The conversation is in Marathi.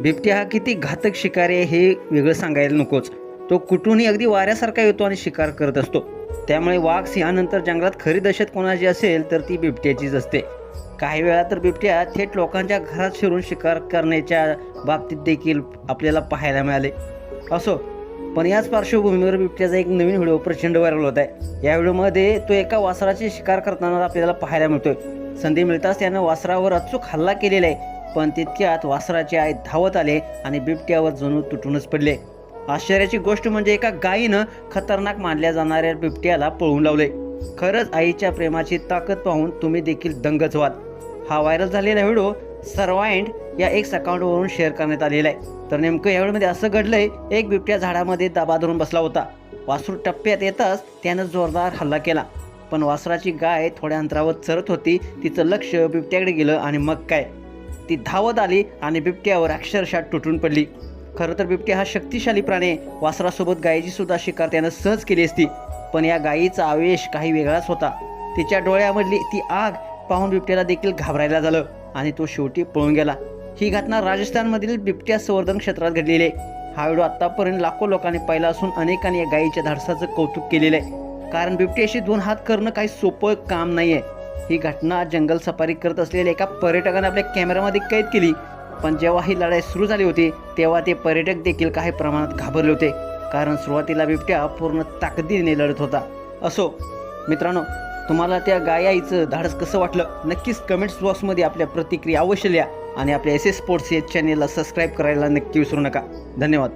बिबट्या हा किती घातक शिकारी आहे हे वेगळं सांगायला नकोच. तो कुठूनही अगदी वाऱ्यासारखा येतो आणि शिकार करत असतो. त्यामुळे वाघ सिंहानंतर जंगलात खरी दहशत कोणाची असेल तर ती बिबट्याचीच असते. काही वेळा तर बिबट्या थेट लोकांच्या घरात शिरून शिकार करण्याच्या बाबतीत देखील आपल्याला पाहायला मिळाले. असो पण याच पार्श्वभूमीवर बिबट्याचा एक नवीन व्हिडिओ प्रचंड व्हायरल होत आहे. या व्हिडिओमध्ये तो एका वासराची शिकार करताना आपल्याला पाहायला मिळतोय. संधी मिळताच त्यानं वासरावर अचूक हल्ला केलेला आहे. पण तितक्यात वासराचे आई धावत आले आणि बिबट्यावर जणू तुटूनच पडले. आश्चर्याची गोष्ट म्हणजे एका गायीनं खतरनाक मानल्या जाणाऱ्या बिबट्याला पळवून लावले. खरंच आईच्या प्रेमाची ताकद पाहून तुम्ही देखील दंगच व्हाल. हा व्हायरल झालेला व्हिडिओ सर्वाइंड या एक अकाउंटवरून शेअर करण्यात आलेला आहे. तर नेमकं या व्हिडिओमध्ये असं घडलंय एक बिबट्या झाडामध्ये दाबा धरून बसला होता. वासरू टप्प्यात येताच त्यानं जोरदार हल्ला केला. पण वासराची गाय थोड्या अंतरावर चरत होती तिचं लक्ष बिबट्याकडे गेलं आणि मग काय? ती धावत आली आणि बिबट्यावर अक्षरशः तुटून पडली. खरं तर बिबट्या हा शक्तिशाली प्राणी वासरासोबत गायीची सुद्धा शिकार त्यानं सहज केली असती. पण या गायीचा आवेश काही वेगळाच होता. तिच्या डोळ्यामधली ती आग पाहून बिबट्याला देखील घाबरायला झालं आणि तो शेवटी पळून गेला. ही घटना राजस्थानमधील बिबट्या संवर्धन क्षेत्रात घडलेली आहे. हा व्हिडिओ आत्तापर्यंत लाखो लोकांनी पाहिला असून अनेकांनी या गायीच्या धाडसाचं कौतुक केलेलं आहे. कारण बिबट्याशी दोन हात करणं काही सोपं काम नाही आहे ही घटना जंगल सफारी करत असलेल्या एका पर्यटकाने आपल्या कॅमेऱ्यामध्ये कैद केली. पण जेव्हा ही लढाई सुरू झाली होती तेव्हा ते पर्यटक देखील काही प्रमाणात घाबरले होते. कारण सुरुवातीला बिबट्या पूर्ण ताकदीने लढत होता. असो मित्रांनो तुम्हाला त्या गायाईचं धाडस कसं वाटलं? नक्कीच कमेंट्स बॉक्समध्ये आपल्या प्रतिक्रिया अवश्य लिहा आणि आपल्या एस एस स्पोर्ट्स या चॅनेलला सबस्क्राईब करायला नक्की विसरू नका. धन्यवाद.